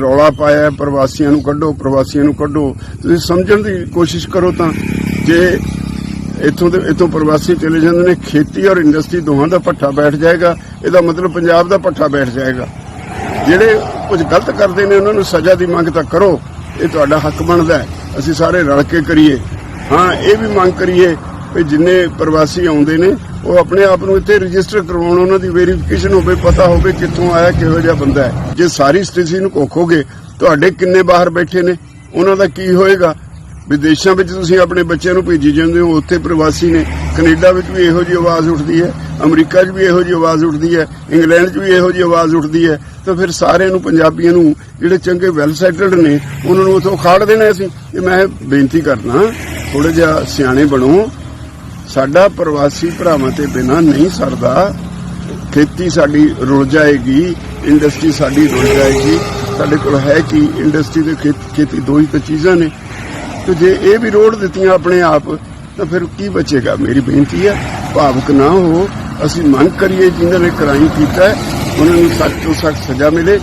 ਰੌਲਾ ਪਾਇਆ ਪ੍ਰਵਾਸੀਆਂ ਨੂੰ ਕੱਢੋ, ਪ੍ਰਵਾਸੀਆਂ ਨੂੰ ਕੱਢੋ। ਤੁਸੀਂ ਸਮਝਣ ਦੀ ਕੋਸ਼ਿਸ਼ ਕਰੋ ਤਾਂ ਜੇ ਇੱਥੋਂ ਦੇ ਇੱਥੋਂ ਪ੍ਰਵਾਸੀ ਚਲੇ ਜਾਂਦੇ ਨੇ, ਖੇਤੀ ਔਰ ਇੰਡਸਟਰੀ ਦੋਹਾਂ ਦਾ ਪੱਠਾ ਬੈਠ ਜਾਏਗਾ। ਇਹਦਾ ਮਤਲਬ ਪੰਜਾਬ ਦਾ ਪੱਠਾ ਬੈਠ ਜਾਏਗਾ। ਜਿਹੜੇ ਕੁਝ ਗਲਤ ਕਰਦੇ ਨੇ, ਉਹਨਾਂ ਨੂੰ ਸਜ਼ਾ ਦੀ ਮੰਗ ਤਾਂ ਕਰੋ। ਇਹ ਤੁਹਾਡਾ ਹੱਕ ਬਣਦਾ ਅਸੀਂ ਸਾਰੇ ਰਲ ਕੇ ਕਰੀਏ। ਹਾਂ, ਇਹ ਵੀ ਮੰਗ ਕਰੀਏ ਵੀ ਜਿੰਨੇ ਪ੍ਰਵਾਸੀ ਆਉਂਦੇ ਨੇ, ਉਹ ਆਪਣੇ ਆਪ ਨੂੰ ਇੱਥੇ ਰਜਿਸਟਰ ਕਰਵਾਉਣ, ਉਹਨਾਂ ਦੀ ਵੈਰੀਫਿਕੇਸ਼ਨ ਹੋਵੇ, ਪਤਾ ਹੋਵੇ ਕਿੱਥੋਂ ਆਇਆ, ਕਿਹੋ ਜਿਹਾ ਬੰਦਾ ਹੈ। ਜੇ ਸਾਰੀ ਸਥਿਤੀ ਨੂੰ ਕੋਖੋਗੇ ਤੁਹਾਡੇ ਕਿੰਨੇ ਬਾਹਰ ਬੈਠੇ ਨੇ? ਉਹਨਾਂ ਦਾ ਕੀ ਹੋਏਗਾ? ਵਿਦੇਸ਼ਾਂ ਵਿੱਚ ਤੁਸੀਂ ਆਪਣੇ ਬੱਚਿਆਂ ਨੂੰ ਭੇਜੀ ਜਾਂਦੇ ਹੋ, ਉੱਥੇ ਪ੍ਰਵਾਸੀ ਨੇ। ਕੈਨੇਡਾ ਵਿੱਚ ਵੀ ਇਹੋ ਜਿਹੀ ਆਵਾਜ਼ ਉੱਠਦੀ ਹੈ, ਅਮਰੀਕਾ 'ਚ ਵੀ ਇਹੋ ਜਿਹੀ ਆਵਾਜ਼ ਉੱਠਦੀ ਹੈ, ਇੰਗਲੈਂਡ 'ਚ ਵੀ ਇਹੋ ਜਿਹੀ ਆਵਾਜ਼ ਉੱਠਦੀ ਹੈ। ਤਾਂ ਫਿਰ ਸਾਰਿਆਂ ਨੂੰ, ਪੰਜਾਬੀਆਂ ਨੂੰ, ਜਿਹੜੇ ਚੰਗੇ ਵੈਲ ਸੈਟਲਡ ਨੇ, ਉਹਨਾਂ ਨੂੰ ਉਥੋਂ ਖਾੜ ਦੇਣਾ ਅਸੀਂ। ਇਹ ਮੈਂ ਬੇਨਤੀ ਕਰਨਾ ਥੋੜਾ ਜਿਹਾ ਸਿਆਣੇ ਬਣੋ। ਸਾਡਾ ਪ੍ਰਵਾਸੀ ਭਰਾਵਾਂ ਤੇ ਬਿਨਾ ਨਹੀਂ ਸਰਦਾ। ਖੇਤੀ ਸਾਡੀ ਰੁਲ ਜਾਏਗੀ ਇੰਡਸਟਰੀ ਸਾਡੀ ਰੁਲ ਜਾਏਗੀ। ਸਾਡੇ ਕੋਲ ਹੈ ਕੀ ਇੰਡਸਟਰੀ ਤੇ ਖੇਤੀ ਦੋ ਹੀ ਤਾਂ ਚੀਜ਼ਾਂ ਨੇ। ਤੇ ਜੇ ਇਹ ਵੀ ਰੋੜ ਦਿੱਤੀਆਂ ਆਪਣੇ ਆਪ, ਤਾਂ ਫਿਰ ਕੀ ਬਚੇਗਾ? ਮੇਰੀ ਬੇਨਤੀ ਹੈ, ਭਾਵਕ ਨਾ ਹੋ। ਅਸੀਂ ਮੰਗ ਕਰੀਏ ਜਿਨ੍ਹਾਂ ਨੇ ਕ੍ਰਾਈਮ ਕੀਤਾ ਉਹਨਾਂ ਨੂੰ ਸਖਤ ਤੋਂ ਸਖਤ ਸਜ਼ਾ ਮਿਲੇ।